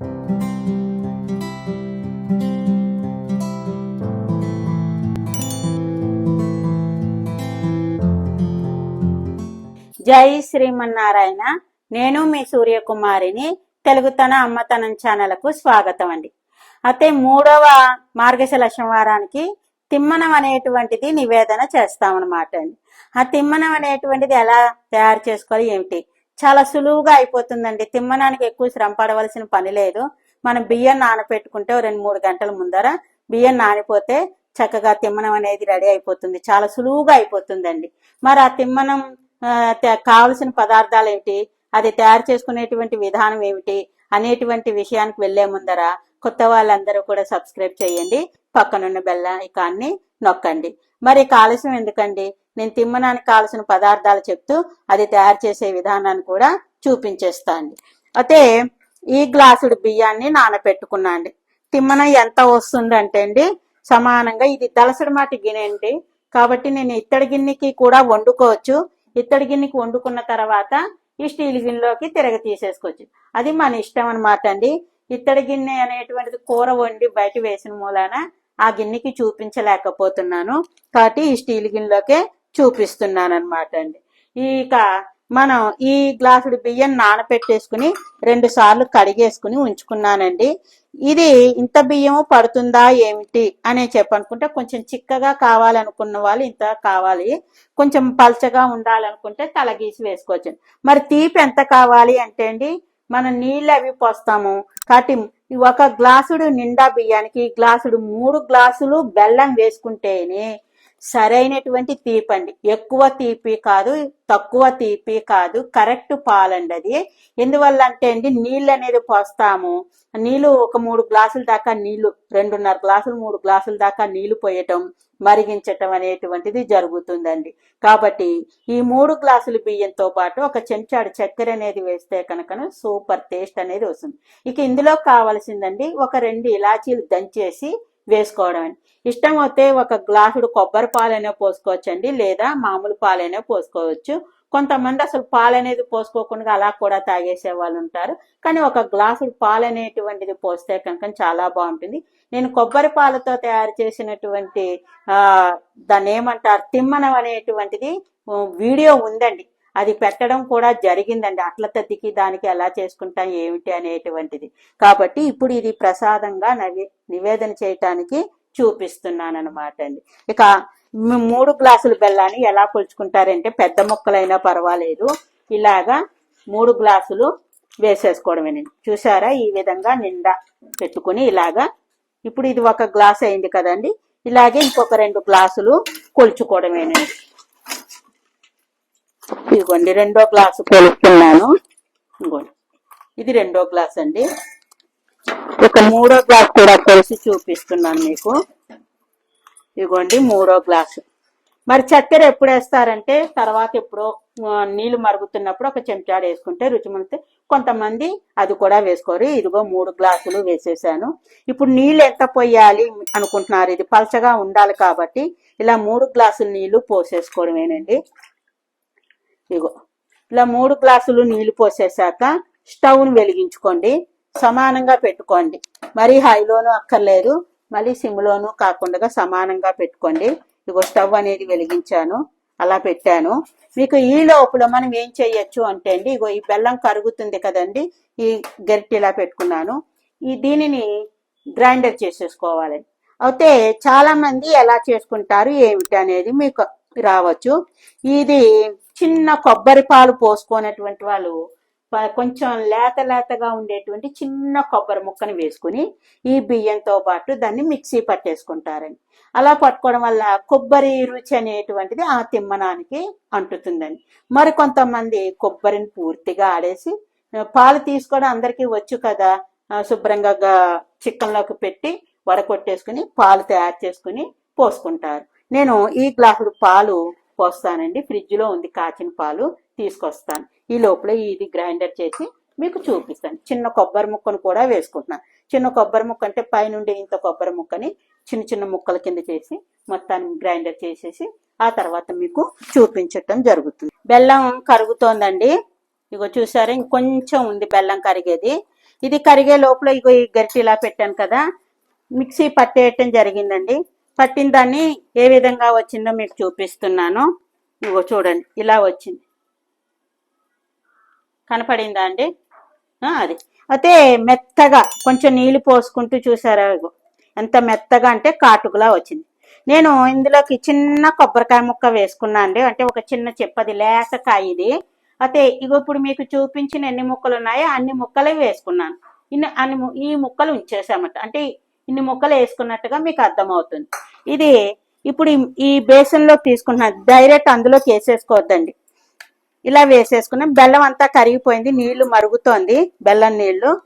జై శ్రీమన్నారాయణ. నేను మీ సూర్యకుమారిని తెలుగుతన అమ్మతనం ఛానల్కు స్వాగతం అండి. అయితే మూడవ మార్గశిర వారానికి తిమ్మనం అనేటువంటిది నివేదన చేస్తామన్నమాట అండి. ఆ తిమ్మనం అనేటువంటిది ఎలా తయారు చేసుకోవాలి ఏమిటి? చాలా సులువుగా అయిపోతుందండి. తిమ్మనానికి ఎక్కువ శ్రమ పడవలసిన పని లేదు. మనం బియ్యం నానపెట్టుకుంటే రెండు మూడు గంటల ముందర బియ్యం నానిపోతే చక్కగా తిమ్మనం అనేది రెడీ అయిపోతుంది. చాలా సులువుగా అయిపోతుందండి. మరి ఆ తిమ్మనం కావలసిన పదార్థాలు ఏమిటి అది తయారు చేసుకునేటువంటి విధానం ఏమిటి? అనేటువంటి విషయానికి వెళ్ళే ముందర కొత్త వాళ్ళందరూ కూడా సబ్స్క్రైబ్ చేయండి. పక్కనున్న బెల్ల ఐకాన్ని నొక్కండి. మరి ఇక ఆలస్యం ఎందుకండి? నేను తిమ్మనానికి కావాల్సిన పదార్థాలు చెప్తూ అది తయారు చేసే విధానాన్ని కూడా చూపించేస్తాండి. అయితే ఈ గ్లాసుడు బియ్యాన్ని నానబెట్టుకున్నా అండి తిమ్మనం ఎంత వస్తుందంటే అండి సమానంగా ఇది దలసడి మాటి గిన్నె అండి. కాబట్టి నేను ఇత్తడి గిన్నెకి కూడా వండుకోవచ్చు. ఇత్తడి గిన్నెకి వండుకున్న తర్వాత ఈ స్టీల్ గిన్నెలోకి తిరగ తీసేసుకోవచ్చు. అది మన ఇష్టం అనమాట అండి. ఇత్తడి గిన్నె అనేటువంటిది కూర వండి బయట వేసిన మూలాన ఆ గిన్నెకి చూపించలేకపోతున్నాను. కాబట్టి ఈ స్టీల్ గిన్నెలోకే చూపిస్తున్నాను అండి. ఇక మనం ఈ గ్లాసుడు బియ్యం నానపెట్టేసుకుని రెండు సార్లు కడిగేసుకుని ఉంచుకున్నానండి. ఇది ఇంత బియ్యము పడుతుందా ఏమిటి అని చెప్పనుకుంటే కొంచెం చిక్కగా కావాలనుకున్న వాళ్ళు ఇంత కావాలి. కొంచెం పల్చగా ఉండాలనుకుంటే తలగీసి వేసుకోవచ్చు. మరి తీపి ఎంత కావాలి అంటే అండి మనం నీళ్ళు అవి పోస్తాము. కాబట్టి ఒక గ్లాసుడు నిండా బియ్యానికి ఈ గ్లాసుడు మూడు గ్లాసులు బెల్లం వేసుకుంటేనే సరైనటువంటి తీపి అండి. ఎక్కువ తీపి కాదు తక్కువ తీపి కాదు కరెక్ట్ పాలండి అది ఎందువల్ల అంటే అండి నీళ్ళు అనేది పోస్తాము. నీళ్ళు ఒక మూడు గ్లాసుల దాకా నీళ్ళు రెండున్నర గ్లాసులు మూడు గ్లాసుల దాకా నీళ్ళు పోయటం మరిగించటం అనేటువంటిది జరుగుతుందండి. కాబట్టి ఈ మూడు గ్లాసులు బియ్యంతో పాటు ఒక చెంచాడు చక్కెర అనేది వేస్తే కనుక సూపర్ టేస్ట్ అనేది వస్తుంది. ఇక ఇందులో కావాల్సిందండి ఒక రెండు ఇలాచీలు దంచేసి వేసుకోవడం ఇష్టం అయితే ఒక గ్లాసుడు కొబ్బరి పాలైనా పోసుకోవచ్చండి లేదా మామూలు పాలైనా పోసుకోవచ్చు. కొంతమంది అసలు పాలు అనేది పోసుకోకుండా అలా కూడా తాగేసే వాళ్ళు ఉంటారు కానీ ఒక గ్లాసు పాలు అనేటువంటిది పోస్తే కనుక చాలా బాగుంటుంది. నేను కొబ్బరి పాలతో తయారు చేసినటువంటి ఆ దాన్ని ఏమంటారు తిమ్మనం అనేటువంటిది వీడియో ఉందండి. అది పెట్టడం కూడా జరిగిందండి. అట్ల తద్దికి దానికి ఎలా చేసుకుంటాం ఏమిటి అనేటువంటిది. కాబట్టి ఇప్పుడు ఇది ప్రసాదంగా నవి నివేదన చేయటానికి చూపిస్తున్నాను అనమాట అండి. ఇక మూడు గ్లాసుల బెల్లాన్ని ఎలా కొలుచుకుంటారంటే పెద్ద ముక్కలైనా పర్వాలేదు. ఇలాగా మూడు గ్లాసులు వేసేసుకోవడమేనండి. చూసారా ఈ విధంగా నిండా పెట్టుకుని ఇలాగా ఇప్పుడు ఇది ఒక గ్లాస్ అయింది కదండి. ఇలాగే ఇంకొక రెండు గ్లాసులు కొలుచుకోవడమేనండి. ఇదిగోండి రెండో గ్లాసు కొలుస్తున్నాను. ఇదిగోండి. ఇది రెండో గ్లాస్ అండి. ఒక మూడో గ్లాస్ కూడా కొలిసి చూపిస్తున్నాను మీకు. ఇదిగోండి మూడో గ్లాసు. మరి చక్కెర ఎప్పుడు వేస్తారంటే తర్వాత ఎప్పుడో నీళ్ళు నీళ్ళు మరుగుతున్నప్పుడు ఒక చెంచాడు వేసుకుంటే రుచి మనతే కొంతమంది అది కూడా వేసుకోరు. ఇదిగో మూడు గ్లాసులు వేసేసాను. ఇప్పుడు నీళ్ళు ఎంత పోయాలి అనుకుంటున్నారు? ఇది పలచగా ఉండాలి కాబట్టి ఇలా మూడు గ్లాసులు నీళ్ళు పోసేసుకోవడమేనండి. ఇగో. ఇలా మూడు గ్లాసులు నీళ్ళు పోసేసాక స్టవ్ను వెలిగించుకోండి. సమానంగా పెట్టుకోండి. మరీ హైలోనూ అక్కర్లేదు. మళ్ళీ సిమ్లోనూ కాకుండా సమానంగా పెట్టుకోండి. ఇగో స్టవ్ అనేది వెలిగించాను. అలా పెట్టాను. మీకు ఈ లోపల మనం ఏం చేయొచ్చు అంటే అండి ఇగో ఈ బెల్లం కరుగుతుంది కదండి ఈ గరిటె ఇలా పెట్టుకున్నాను. ఈ దీనిని గ్రైండర్ చేసేసుకోవాలి. అయితే చాలా మంది ఎలా చేసుకుంటారు ఏమిటి అనేది మీకు రావచ్చు. ఇది చిన్న కొబ్బరి పాలు పోసుకునేటువంటి వాళ్ళు కొంచెం లేత లేతగా ఉండేటువంటి చిన్న కొబ్బరి ముక్కని వేసుకుని ఈ బియ్యంతో పాటు దాన్ని మిక్సీ పట్టేసుకుంటారని అలా పట్టుకోవడం వల్ల కొబ్బరి రుచి అనేటువంటిది ఆ తిమ్మనానికి అంటుతుందని మరి కొంతమంది కొబ్బరిని పూర్తిగా ఆడేసి పాలు తీసుకోవడం అందరికీ వచ్చు కదా శుభ్రంగా చిక్కన్లోకి పెట్టి వడకొట్టేసుకుని పాలు తయారు చేసుకుని పోసుకుంటారు. నేను ఈ గ్లాసుడు పాలు పోస్తానండి ఫ్రిడ్జ్లో ఉంది కాచిన పాలు తీసుకొస్తాను. ఈ లోపల ఇది గ్రైండర్ చేసి మీకు చూపిస్తాను. చిన్న కొబ్బరి ముక్కను కూడా వేసుకుంటున్నాను. చిన్న కొబ్బరి ముక్క అంటే పైనుండి ఇంత కొబ్బరి ముక్కని చిన్న చిన్న ముక్కల కింద చేసి మొత్తాన్ని గ్రైండర్ చేసేసి ఆ తర్వాత మీకు చూపించటం జరుగుతుంది. బెల్లం కరుగుతోందండి. ఇగో చూసారా? ఇంకొంచెం ఉంది బెల్లం కరిగేది. ఇది కరిగే లోపల ఇగో ఈ గరిటె ఇలా పెట్టాను కదా. మిక్సీ పట్టేయటం జరిగిందండి. పట్టిన దాన్ని ఏ విధంగా వచ్చిందో మీకు చూపిస్తున్నాను. ఇగో చూడండి ఇలా వచ్చింది. కనపడిందా అండి? అది. అయితే మెత్తగా కొంచెం నీళ్ళు పోసుకుంటూ చూసారా ఇగో ఎంత మెత్తగా అంటే కాటుకులా వచ్చింది. నేను ఇందులోకి చిన్న కొబ్బరికాయ ముక్క వేసుకున్నా అండి. అంటే ఒక చిన్న చెప్పది లేసకాయ ఇది. అయితే ఇగో ఇప్పుడు మీకు చూపించిన ఎన్ని ముక్కలు ఉన్నాయో అన్ని ముక్కలే వేసుకున్నాను. ఇన్ని అన్ని ము- ఈ ముక్కలు ఉంచేసామట. అంటే ఇన్ని ముక్కలు వేసుకున్నట్టుగా మీకు అర్థమవుతుంది. ఇది ఇప్పుడు ఈ- ఈ బేసన్లో తీసుకున్న డైరెక్ట్ అందులోకి వేసేసుకోవద్దండి ఇలా వేసేసుకున్నాం బెల్లం అంతా కరిగిపోయింది నీళ్ళు మరుగుతోంది బెల్లం నీళ్ళు.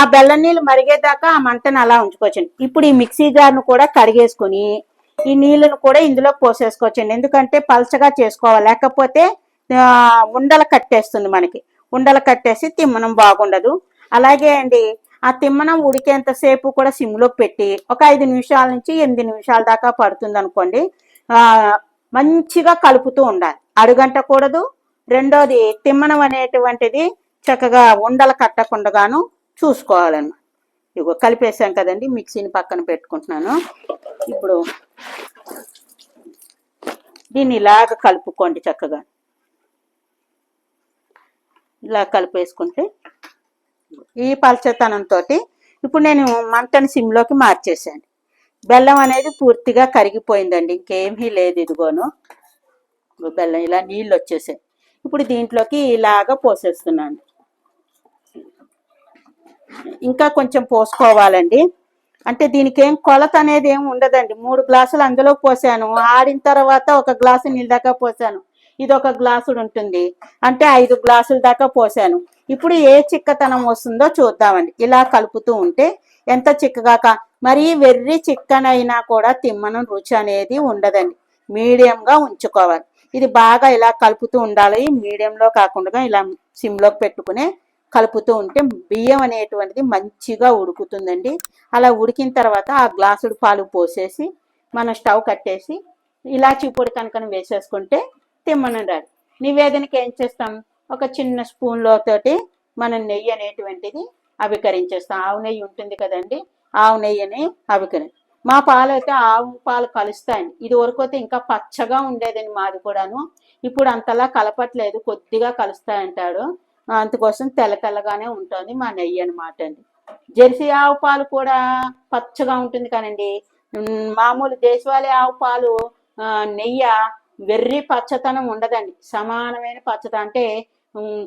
ఆ బెల్లం నీళ్ళు మరిగేదాకా ఆ మంటను అలా ఉంచుకోవచ్చండి. ఇప్పుడు ఈ మిక్సీ జార్ను కూడా కడిగేసుకుని ఈ నీళ్ళను కూడా ఇందులో పోసేసుకోవచ్చండి. ఎందుకంటే పలచగా చేసుకోవాలి. లేకపోతే ఉండలు కట్టేస్తుంది మనకి. ఉండలు కట్టేసి తిమ్మనం బాగుండదు. అలాగే అండి ఆ తిమ్మనం ఉడికేంతసేపు కూడా సిమ్లో పెట్టి ఒక ఐదు నిమిషాల నుంచి ఎనిమిది నిమిషాల దాకా పడుతుంది అనుకోండి మంచిగా కలుపుతూ ఉండాలి. అడుగంటకూడదు రెండోది తిమ్మనం అనేటువంటిది చక్కగా ఉండలు కట్టకుండాను చూసుకోవాలన్నమాట. ఇగో కలిపేసాం కదండి మిక్సీని పక్కన పెట్టుకుంటున్నాను. ఇప్పుడు దీన్ని ఇలాగ కలుపుకోండి చక్కగా. ఇలా కలిపేసుకుంటే ఈ పలచతనంతో ఇప్పుడు నేను మంటని సిమ్లోకి మార్చేసాను బెల్లం అనేది పూర్తిగా కరిగిపోయిందండి ఇంకేమీ లేదు ఇదిగోను. బెల్లం ఇలా నీళ్ళు వచ్చేసాయి ఇప్పుడు దీంట్లోకి ఇలాగ పోసేస్తున్నాను. ఇంకా కొంచెం పోసుకోవాలండి. అంటే దీనికి ఏం కొలత అనేది ఏం ఉండదండి. మూడు గ్లాసులు అందులో పోసాను. ఆడిన తర్వాత ఒక గ్లాసు నీళ్ళ దాకా పోసాను. ఇది ఒక గ్లాసుడు ఉంటుంది. అంటే ఐదు గ్లాసుల దాకా పోసాను. ఇప్పుడు ఏ చిక్కతనం వస్తుందో చూద్దామండి. ఇలా కలుపుతూ ఉంటే ఎంత చిక్కగాక మరీ వెర్రి చిక్కనైనా కూడా తిమ్మనం రుచి అనేది ఉండదండి. మీడియంగా ఉంచుకోవాలి. ఇది బాగా ఇలా కలుపుతూ ఉండాలి. మీడియంలో కాకుండా ఇలా సిమ్లోకి పెట్టుకునే కలుపుతూ ఉంటే బియ్యం అనేటువంటిది మంచిగా ఉడుకుతుందండి. అలా ఉడికిన తర్వాత ఆ గ్లాసుడు పాలు పోసేసి మన స్టవ్ కట్టేసి ఇలాచి పొడి కనుక వేసేసుకుంటే తిమ్మనం రాదు నివేదనకి ఏం చేస్తాం? ఒక చిన్న స్పూన్లో తోటి మనం నెయ్యి అనేటువంటిది అవికరించేస్తాం ఆవు నెయ్యి ఉంటుంది కదండి ఆవు నెయ్యిని అవికరి మా పాలు అయితే ఆవు పాలు కలుస్తాయండి. ఇది వరకు అయితే ఇంకా పచ్చగా ఉండేదండి మాది కూడాను. ఇప్పుడు అంతలా కలపట్లేదు కొద్దిగా కలుస్తాయంటాడు. అందుకోసం తెల్ల తెల్లగానే ఉంటుంది మా నెయ్యి అనమాట అండి. జెర్సీ ఆవు పాలు కూడా పచ్చగా ఉంటుంది కానండి. మామూలు దేశవాళీ ఆవు పాలు నెయ్యి వెర్రి పచ్చతనం ఉండదండి. సమానమైన పచ్చత అంటే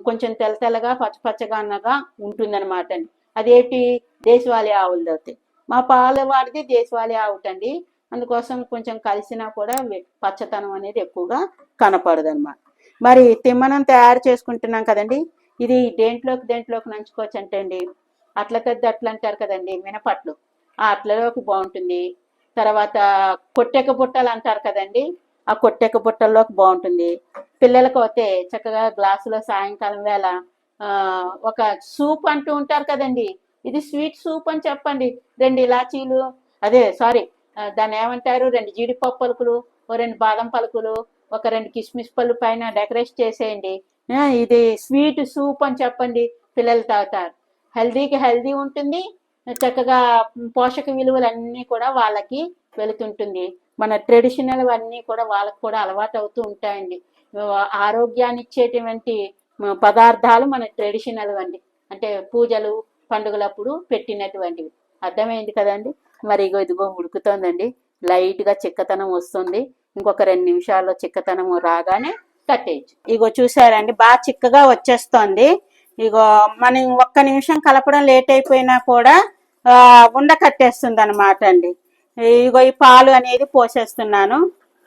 కొంచెం తెల్ల తెల్లగా పచ్చ పచ్చగా అన్నగా ఉంటుందన్నమాట అండి. అదేంటి? దేశవాళీ ఆవులది అవుతాయి మా పాల వాడిది దేశవాళీ ఆవుటండి. అందుకోసం కొంచెం కలిసినా కూడా పచ్చతనం అనేది ఎక్కువగా కనపడదు అనమాట మరి తిమ్మనం తయారు చేసుకుంటున్నాం కదండి. ఇది దేంట్లోకి దేంట్లోకి నంచుకోవచ్చు అంటే అండి. అట్ల పెద్ద అట్లు అంటారు కదండి మినపట్లు. ఆ అట్లలోకి బాగుంటుంది. తర్వాత కొట్టెక బుట్టలు అంటారు కదండి. ఆ కొట్టెక బుట్టల్లోకి బాగుంటుంది. పిల్లలకు అయితే చక్కగా గ్లాసులో సాయంకాలం వేళ ఒక సూప్ అంటూ ఉంటారు కదండి. ఇది స్వీట్ సూప్ అని చెప్పండి. రెండు ఇలాచీలు అదే సారీ దాన్ని ఏమంటారు? రెండు జీడిపప్పు పలుకులు ఓ రెండు బాదం పలుకులు ఒక రెండు కిస్మిస్ పళ్ళు పైన డెకరేట్ చేసేయండి. ఇది స్వీట్ సూప్ అని చెప్పండి. పిల్లలు తాగుతారు. హెల్దీకి హెల్దీ ఉంటుంది. చక్కగా పోషక విలువలు అన్నీ కూడా వాళ్ళకి వెళుతుంటుంది. మన ట్రెడిషనల్ అన్నీ కూడా వాళ్ళకు కూడా అలవాటు అవుతూ ఉంటాయండి. ఆరోగ్యాన్ని ఇచ్చేటువంటి పదార్థాలు మన ట్రెడిషనల్ అండి అంటే పూజలు పండుగలప్పుడు పెట్టినటువంటివి. అర్థమైంది కదండి? మరి ఇగో ఇదిగో ఉడుకుతోందండి. లైట్గా చిక్కతనం వస్తుంది. ఇంకొక రెండు నిమిషాల్లో చిక్కతనం రాగానే కట్టేయచ్చు. ఇగో చూసారండి? బాగా చిక్కగా వచ్చేస్తోంది. ఇగో మనం ఒక్క నిమిషం కలపడం లేట్ అయిపోయినా కూడా ఉండ కట్టేస్తుంది అనమాట అండి. ఇగో ఈ పాలు అనేది పోసేస్తున్నాను.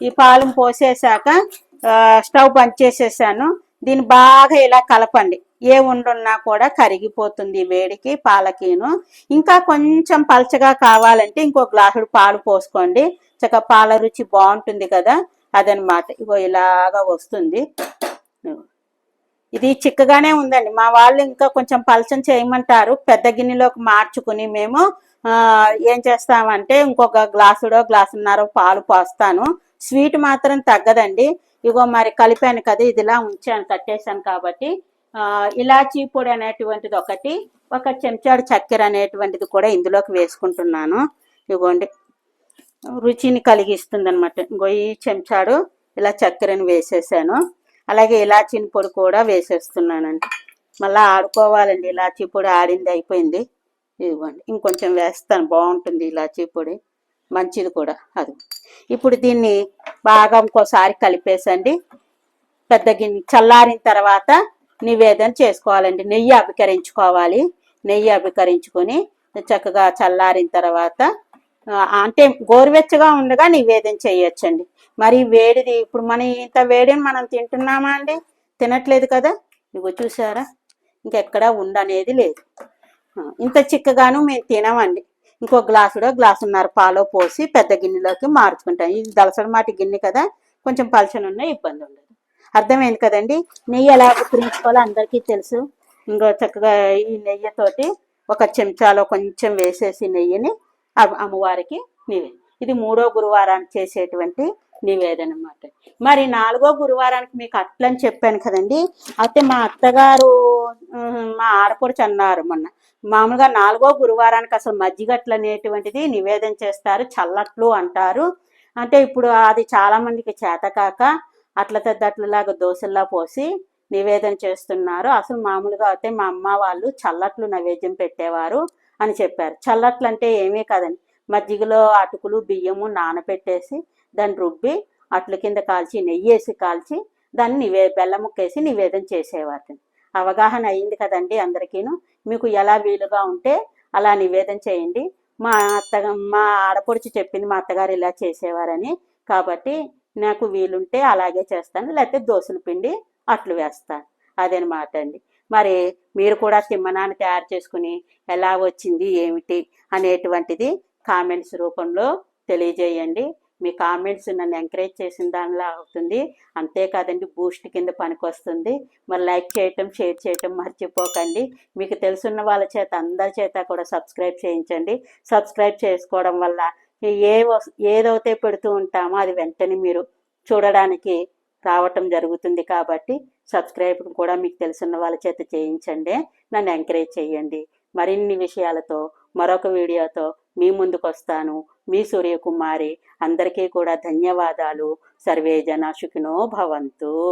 ఈ పాలు పోసేసాక స్టవ్ బంద్ చేసేసాను. దీన్ని బాగా ఇలా కలపండి. ఏ ఉండున్నా కూడా కరిగిపోతుంది వేడికి పాలకీను. ఇంకా కొంచెం పలచగా కావాలంటే ఇంకో గ్లాసుడు పాలు పోసుకోండి. చక్కగా పాల రుచి బాగుంటుంది కదా అదనమాట. ఇగో ఇలాగా వస్తుంది. ఇది చిక్కగానే ఉందండి. మా వాళ్ళు ఇంకా కొంచెం పలచం చేయమంటారు. పెద్ద గిన్నెలోకి మార్చుకుని మేము ఏం చేస్తామంటే ఇంకొక గ్లాసుడో గ్లాసున్నర పాలు పోస్తాను. స్వీట్ మాత్రం తగ్గదండి. ఇగో మరి కలిపాను కదా ఇదిలా ఉంచాను కట్టేశాను కాబట్టి. ఇలాచీ పొడి అనేటువంటిది ఒకటి ఒక చెంచాడు చక్కెర అనేటువంటిది కూడా ఇందులోకి వేసుకుంటున్నాను. ఇదిగోండి రుచిని కలిగిస్తుంది అనమాట ఇంకో ఈ చెంచాడు ఇలా చక్కెరని వేసేసాను. అలాగే ఇలాచీని పొడి కూడా వేసేస్తున్నానండి. మళ్ళీ ఆడుకోవాలండి. ఇలాచీ పొడి ఆడింది అయిపోయింది. ఇదిగోండి ఇంకొంచెం వేస్తాను. బాగుంటుంది ఇలాచీ పొడి. మంచిది కూడా అది. ఇప్పుడు దీన్ని బాగా ఇంకోసారి కలిపేసండి. పెద్ద గిన్నె చల్లారిన తర్వాత నివేదన చేసుకోవాలండి. నెయ్యి అభికరించుకోవాలి. నెయ్యి అభికరించుకొని చక్కగా చల్లారిన తర్వాత అంటే గోరువెచ్చగా ఉండగా నివేదన చేయొచ్చండి. మరి వేడిది ఇప్పుడు మనం ఇంత వేడిని మనం తింటున్నామా అండి? తినట్లేదు కదా? ఇగో చూసారా? ఇంకెక్కడా ఉండనేది లేదు. ఇంత చిక్కగాను మేము తినమండి. ఇంకో గ్లాసులో గ్లాసున్నర పాలో పోసి పెద్ద గిన్నెలోకి మార్చుకుంటాం. ఇది దలసడమాటి గిన్నె కదా కొంచెం పలచనున్న ఇబ్బంది ఉండదు. అర్థమైంది కదండి? నెయ్యి ఎలా ఉత్తరించుకోవాలో అందరికీ తెలుసు. ఇంకో చక్కగా ఈ నెయ్యితోటి ఒక చెంచాలో కొంచెం వేసేసి నెయ్యిని అమ్మవారికి నివేదన. ఇది మూడో గురువారానికి చేసేటువంటి నివేదన అన్నమాట మరి నాలుగో గురువారానికి మీకు అట్లని చెప్పాను కదండి. అయితే మా అత్తగారు మా ఆడపడుచు అన్నారు మొన్న. మామూలుగా నాలుగో గురువారానికి అసలు మజ్జిగట్లు అనేటువంటిది నివేదన చేస్తారు చల్లట్లు అంటారు. అంటే ఇప్పుడు అది చాలా మందికి చేతకాక అట్ల తద్దట్లలాగా దోశల్లా పోసి నివేదన చేస్తున్నారు. అసలు మామూలుగా అయితే మా అమ్మ వాళ్ళు చల్లట్లు నైవేద్యం పెట్టేవారు అని చెప్పారు. చల్లట్లు అంటే ఏమీ కాదండి. మజ్జిగలో అటుకులు బియ్యము నానబెట్టేసి దాన్ని రుబ్బి అట్ల కింద కాల్చి నెయ్యి వేసి కాల్చి దాన్ని నివే బెల్లం ముక్కేసి నివేదన చేసేవారు అవగాహన అయింది కదండి అందరికీను. మీకు ఎలా వీలుగా ఉంటే అలా నివేదన చేయండి. మా అత్త మా ఆడపడుచు చెప్పింది మా అత్తగారు ఇలా చేసేవారని. కాబట్టి నాకు వీలుంటే అలాగే చేస్తాను. లేకపోతే దోశల పిండి అట్లు వేస్తాను అదనమాట అండి. మరి మీరు కూడా తిమ్మనాన్ని తయారు చేసుకుని ఎలా వచ్చింది ఏమిటి అనేటువంటిది కామెంట్స్ రూపంలో తెలియజేయండి. మీ కామెంట్స్ నన్ను ఎంకరేజ్ చేసిన దానిలా అవుతుంది. అంతేకాదండి బూస్ట్ కింద పనికొస్తుంది. మరి లైక్ చేయటం షేర్ చేయటం మర్చిపోకండి. మీకు తెలుసున్న వాళ్ళ చేత అందరి చేత కూడా సబ్స్క్రైబ్ చేయించండి. సబ్స్క్రైబ్ చేసుకోవడం వల్ల ఏ ఏదైతే పెడుతూ ఉంటామో అది వెంటనే మీరు చూడడానికి రావటం జరుగుతుంది కాబట్టి సబ్స్క్రైబ్ కూడా మీకు తెలిసిన వాళ్ళ చేత చేయించండి. నన్ను ఎంకరేజ్ చేయండి. మరిన్ని విషయాలతో మరొక వీడియోతో మీ ముందుకు వస్తాను మీ సూర్యకుమారి. అందరికీ కూడా ధన్యవాదాలు. సర్వే జన సుఖినో భవంతు.